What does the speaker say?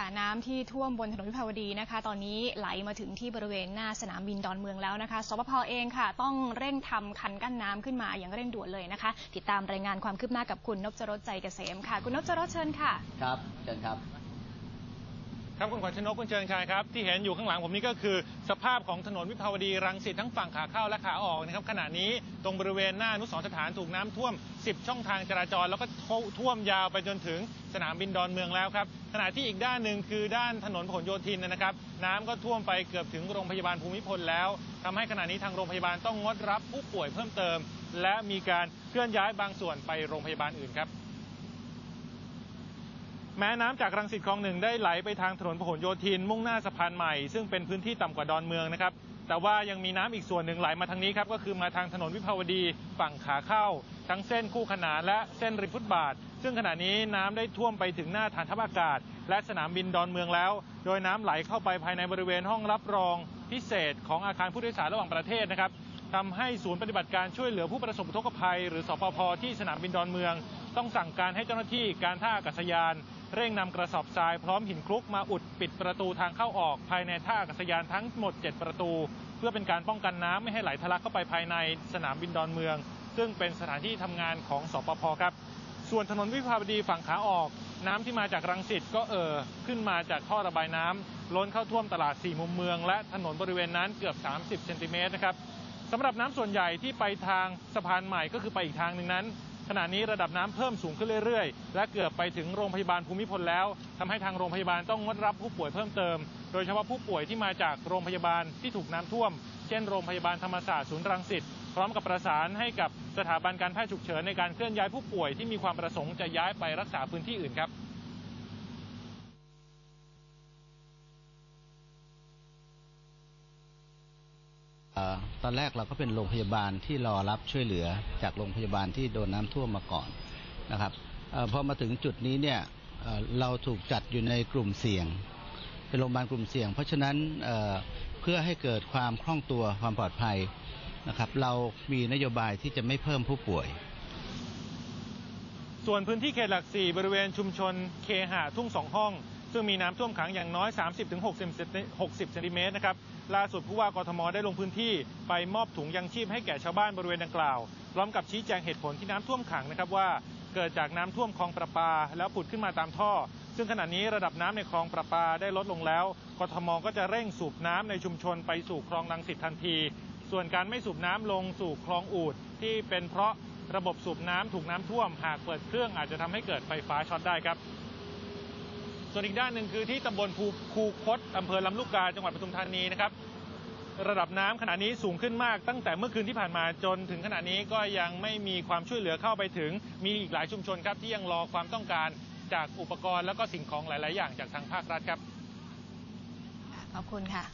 ค่ะน้ำที่ท่วมบนถนนวิภาวดีนะคะ ตอนนี้ไหลมาถึงที่บริเวณหน้าสนามบินดอนเมืองแล้วนะคะสปภเองค่ะ ต้องเร่งทำคันกั้นน้ำขึ้นมาอย่างเร่งด่วนเลยนะคะ ติดตามรายงานความคืบหน้ากับคุณนพจรสใจเกษมค่ะ คุณนพจรสเชิญค่ะ ครับ เชิญครับ ครับคุณขวัญชนกคุณเชิงชายครับที่เห็นอยู่ข้างหลังผมนี่ก็คือ สภาพของถนนวิภาวดีรังสิตทั้งฝั่งขาเข้าและขาออกนะครับขณะนี้ตรงบริเวณหน้านุสรสถานถูกน้ำท่วม 10 ช่องทางจราจร แล้วก็ท่วมยาวไปจนถึงสนามบินดอนเมืองแล้วครับขณะที่อีกด้านหนึ่งคือด้านถนนพหลโยธินนะครับ น้ำก็ท่วมไปเกือบถึงโรงพยาบาลภูมิพลแล้วทำให้ขณะนี้ทางโรงพยาบาลต้องงดรับผู้ป่วยเพิ่มเติม และมีการเคลื่อนย้ายบางส่วนไปโรงพยาบาลอื่นครับ แม้น้ำจากรังสิตคลองหนึ่งได้ไหลไปทางถนนพหลโยธินมุ่งหน้าสะพานใหม่ซึ่งเป็นพื้นที่ต่ำกว่าดอนเมืองนะครับแต่ว่ายังมีน้ำอีกส่วนหนึ่งไหลมาทางนี้ครับก็คือมาทางถนนวิภาวดีฝั่งขาเข้า ทั้งเส้นคู่ขนานและเส้นริมฟุตบาท ซึ่งขณะนี้น้ำได้ท่วมไปถึงหน้าฐานทัพอากาศ และสนามบินดอนเมืองแล้ว โดยน้ำไหลเข้าไปภายในบริเวณห้องรับรองพิเศษของอาคารผู้โดยสารระหว่างประเทศนะครับทำให้ศูนย์ปฏิบัติการช่วยเหลือผู้ประสบอุทกภัย หรือสปภที่สนามบินดอนเมือง ต้องสั่งการให้เจ้าหน้าที่การท่าอากาศยาน เร่งนำกระสอบทรายพร้อมหินคลุกมาอุดปิดประตูทางเข้าออกภายในท่าอากาศยานทั้งหมด 7 ประตู เพื่อเป็นการป้องกันน้ำไม่ให้ไหลทะลักเข้าไปภายในสนามบินดอนเมือง ซึ่งเป็นสถานที่ทำงานของสปภครับ ส่วนถนนวิภาวดีฝั่งขาออก น้ำที่มาจากรังสิตก็เอ่อขึ้นมาจากท่อระบายน้ำล้นเข้าท่วมตลาดสี่มุมเมือง และถนนบริเวณนั้นเกือบ 30เซนติเมตรนะครับสำหรับน้ำส่วนใหญ่ที่ไปทางสะพานใหม่ก็คือไปอีกทางหนึ่งนั้น ขณะนี้ระดับน้ำเพิ่มสูงขึ้นเรื่อยๆ และเกือบไปถึงโรงพยาบาลภูมิพลแล้วทำให้ทางโรงพยาบาลต้องงดรับผู้ป่วยเพิ่มเติม โดยเฉพาะผู้ป่วยที่มาจากโรงพยาบาลที่ถูกน้ำท่วม เช่นโรงพยาบาลธรรมศาสตร์ศูนย์รังสิตพร้อมกับประสานให้กับสถาบันการแพทย์ฉุกเฉินในการเคลื่อนย้ายผู้ป่วยที่มีความประสงค์จะย้ายไปรักษาพื้นที่อื่นครับ เอ่อ ตอนแรกเราก็เป็นโรงพยาบาลที่รอรับช่วยเหลือจากโรงพยาบาลที่โดนน้ำท่วมมาก่อนนะครับอพอมาถึงจุดนี้เนี่ยเราถูกจัดอยู่ในกลุ่มเสี่ยง เป็นโรงพยาบาลกลุ่มเสี่ยง เพราะฉะนั้นเเพื่อให้เกิดความคล่องตัวความปลอดภัยนะครับ เรามีนโยบายที่จะไม่เพิ่มผู้ป่วย ส่วนพื้นที่เขตหลัก4บริเวณชุมชนเคหะทุ่งสองห้อง ซึ่งมีน้ำท่วมขังอย่างน้อย 30-60เซนติเมตรนะครับล่าสุดผู้ว่ากทมได้ลงพื้นที่ไปมอบถุงยังชีพให้แก่ชาวบ้านบริเวณดังกล่าว พร้อมกับชี้แจงเหตุผลที่น้ำท่วมขังนะครับว่าเกิดจากน้ำท่วมคลองประปา แล้วผุดขึ้นมาตามท่อ ซึ่งขณะนี้ระดับน้ำในคลองประปาได้ลดลงแล้ว กทมก็จะเร่งสูบน้ำในชุมชนไปสู่คลองลังสิตทันที ส่วนการไม่สูบน้ำลงสู่คลองอูดที่เป็นเพราะระบบสูบน้ำถูกน้ำท่วม หากเปิดเครื่องอาจจะทำให้เกิดไฟฟ้าช็อตได้ครับ ส่วนอีกด้านหนึ่งคือที่ตำบลภูคูคตอำเภอลำลูกกาจังหวัดปทุมธานีนะครับระดับน้ำขณะนี้สูงขึ้นมากตั้งแต่เมื่อคืนที่ผ่านมาจนถึงขณะนี้ก็ยังไม่มีความช่วยเหลือเข้าไปถึง มีอีกหลายชุมชนครับที่ยังรอความต้องการจากอุปกรณ์แล้วก็สิ่งของหลาย ๆ อย่างจากทางภาครัฐครับขอบคุณค่ะ